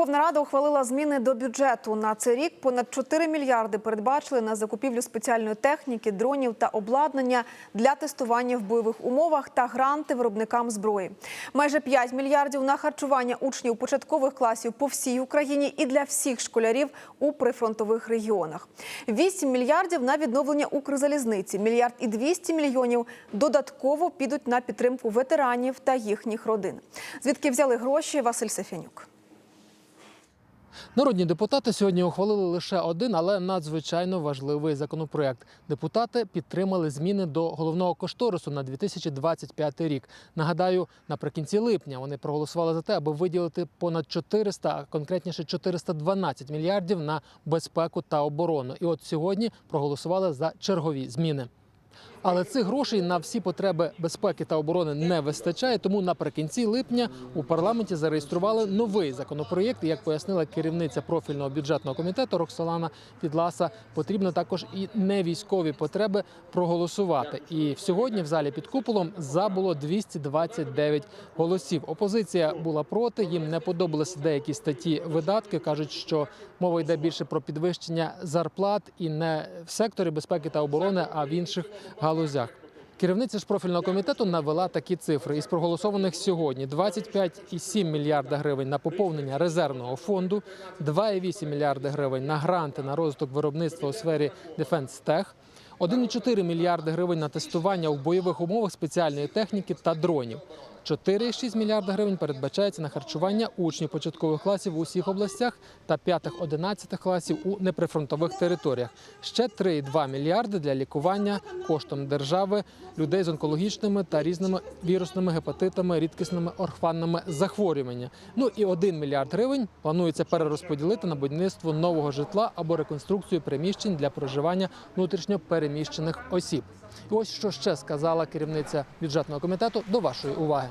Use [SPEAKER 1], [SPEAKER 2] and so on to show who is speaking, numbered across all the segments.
[SPEAKER 1] Верховна Рада ухвалила зміни до бюджету. На цей рік понад 4 мільярди передбачили на закупівлю спеціальної техніки, дронів та обладнання для тестування в бойових умовах та гранти виробникам зброї. Майже 5 мільярдів на харчування учнів початкових класів по всій Україні і для всіх школярів у прифронтових регіонах. 8 мільярдів на відновлення Укрзалізниці, мільярд і 200 мільйонів додатково підуть на підтримку ветеранів та їхніх родин. Звідки взяли гроші Василь Сефянюк.
[SPEAKER 2] Народні депутати сьогодні ухвалили лише один, але надзвичайно важливий законопроект. Депутати підтримали зміни до головного кошторису на 2025 рік. Нагадаю, наприкінці липня вони проголосували за те, аби виділити понад 400, а конкретніше 412 мільярдів на безпеку та оборону. І от сьогодні проголосували за чергові зміни. Але цих грошей на всі потреби безпеки та оборони не вистачає. Тому наприкінці липня у парламенті зареєстрували новий законопроєкт. Як пояснила керівниця профільного бюджетного комітету Роксолана Підласа, потрібно також і невійськові потреби проголосувати. І сьогодні в залі під куполом за було 229 голосів. Опозиція була проти. Їм не подобалися деякі статті видатки. кажуть, що мова йде більше про підвищення зарплат і не в секторі безпеки та оборони, а в інших галузях. Керівниця ж профільного комітету навела такі цифри. Із проголосованих сьогодні 25,7 мільярда гривень на поповнення резервного фонду, 2,8 мільярда гривень на гранти на розвиток виробництва у сфері Defense Tech, 1,4 мільярди гривень на тестування у бойових умовах спеціальної техніки та дронів. 4,6 мільярда гривень передбачається на харчування учнів початкових класів у усіх областях та 5-11 класів у неприфронтових територіях. Ще 3,2 мільярди для лікування коштом держави людей з онкологічними та різними вірусними гепатитами, рідкісними орфанними захворюваннями. Ну і 1 мільярд гривень планується перерозподілити на будівництво нового житла або реконструкцію приміщень для проживання внутрішньо переміщених осіб. І ось що ще сказала керівниця бюджетного комітету до вашої уваги.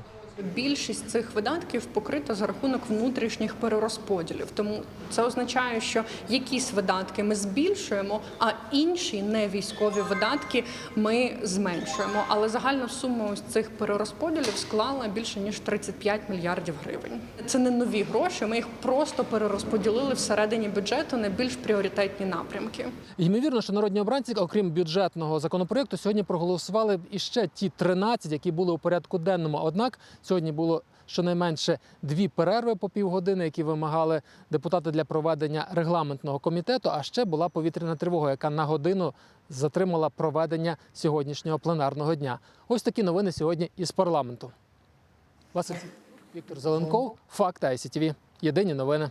[SPEAKER 3] Більшість цих видатків покрита за рахунок внутрішніх перерозподілів. Тому це означає, що якісь видатки ми збільшуємо, а інші не військові видатки ми зменшуємо. Але загальна сума ось цих перерозподілів склала більше ніж 35 мільярдів гривень. Це не нові гроші. Ми їх просто перерозподілили всередині бюджету на більш пріоритетні напрямки.
[SPEAKER 2] Ймовірно, що народні обранці, окрім бюджетного законопроекту, сьогодні проголосували іще ті 13, які були у порядку денному. Однак сьогодні було щонайменше дві перерви по півгодини, які вимагали депутати для проведення регламентного комітету. А ще була повітряна тривога, яка на годину затримала проведення сьогоднішнього пленарного дня. Ось такі новини сьогодні із парламенту. Василь Віктор Зеленков, Факт ICTV. Єдині новини.